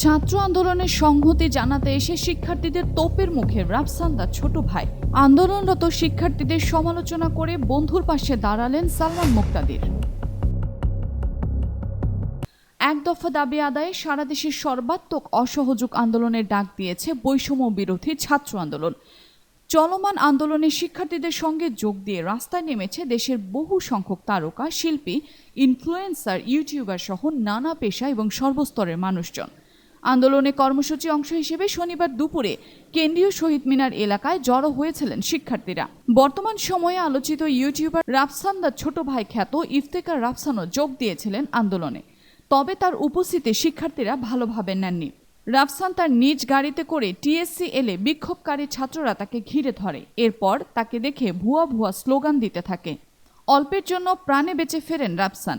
ছাত্র আন্দোলনের সংহতি জানাতে এসে শিক্ষার্থীদের তোপের মুখে রাফসান্দার ছোট ভাই। আন্দোলনরত শিক্ষার্থীদের সমালোচনা করে বন্ধুর পাশে দাঁড়ালেন সালমান মুক্তাদির। এক দফা দাবি আদায়ে সারা দেশের সর্বাত্মক অসহযোগ আন্দোলনের ডাক দিয়েছে বৈষম্য বিরোধী ছাত্র আন্দোলন। চলমান আন্দোলনে শিক্ষার্থীদের সঙ্গে যোগ দিয়ে রাস্তায় নেমেছে দেশের বহু সংখ্যক তারকা, শিল্পী ইনফ্লুয়েন্সার ইউটিউবার সহ নানা পেশা এবং সর্বস্তরের মানুষজন। আন্দোলনে কর্মসূচি অংশ হিসেবে শনিবার দুপুরে কেন্দ্রীয় শহীদ মিনার এলাকায় জড়ো হয়েছিলেন শিক্ষার্থীরা। বর্তমান সময়ে আলোচিত ইউটিউবার রাফসান রাফসান্দার ছোট ভাই খ্যাত ইফতেকার রাফসানও যোগ দিয়েছিলেন আন্দোলনে। তবে তার উপস্থিতি শিক্ষার্থীরা ভালোভাবে নেননি। রাফসান তার নিজ গাড়িতে করে টিএসসি এলে বিক্ষোভকারী ছাত্ররা তাকে ঘিরে ধরে। এরপর তাকে দেখে ভুয়া ভুয়া স্লোগান দিতে থাকে। অল্পের জন্য প্রাণে বেঁচে ফেরেন রাফসান।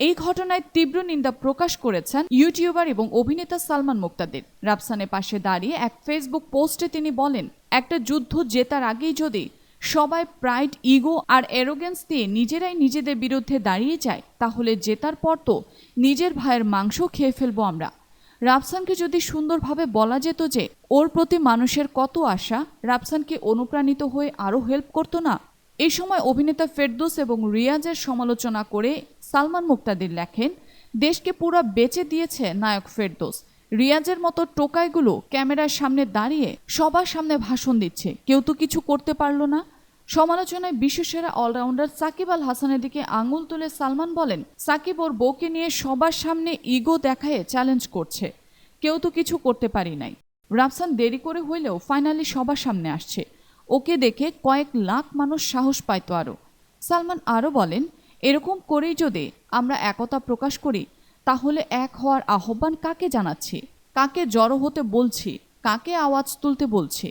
এই ঘটনায় তীব্র নিন্দা প্রকাশ করেছেন ইউটিউবার এবং অভিনেতা সালমান মুক্তাদির। রাফসানের পাশে দাঁড়িয়ে এক ফেসবুক পোস্টে তিনি বলেন, একটা যুদ্ধ জেতার আগেই যদি সবাই প্রাইড, ইগো আর অ্যারোগেন্স দিয়ে নিজেরাই নিজেদের বিরুদ্ধে দাঁড়িয়ে যায়, তাহলে জেতার পর তো নিজের ভাইয়ের মাংস খেয়ে ফেলব আমরা। রাফসানকে যদি সুন্দরভাবে বলা যেত যে, ওর প্রতি মানুষের কত আশা রাফসানকে অনুপ্রাণিত হয়ে আরও হেল্প করতো না? এই সময় অভিনেতা ফেরদৌস এবং রিয়াজের সমালোচনা করে সালমান মুক্তাদির লেখেন, দেশকে পুরো বেচে দিয়েছে নায়ক ফেরদৌস। রিয়াজের মতো টোকাইগুলো ক্যামেরার সামনে দাঁড়িয়ে সবার সামনে ভাষণ দিচ্ছে। কেউ তো কিছু করতে পারল না। সমালোচনায় বিশ্বসেরা অলরাউন্ডার সাকিব আল হাসানের দিকে আঙুল তুলে সালমান বলেন, সাকিব ওর বউকে নিয়ে সবার সামনে ইগো দেখায়ে চ্যালেঞ্জ করছে। কেউ তো কিছু করতে পারি নাই। রাফসান দেরি করে হইলেও ফাইনালি সবার সামনে আসছে। ওকে দেখে কয়েক লাখ মানুষ সাহস পাইতো আরও সালমান আরও বলেন, এরকম করেই যদি আমরা একতা প্রকাশ করি, তাহলে এক হওয়ার আহ্বান কাকে জানাচ্ছি? কাকে জড়ো হতে বলছি? কাকে আওয়াজ তুলতে বলছি?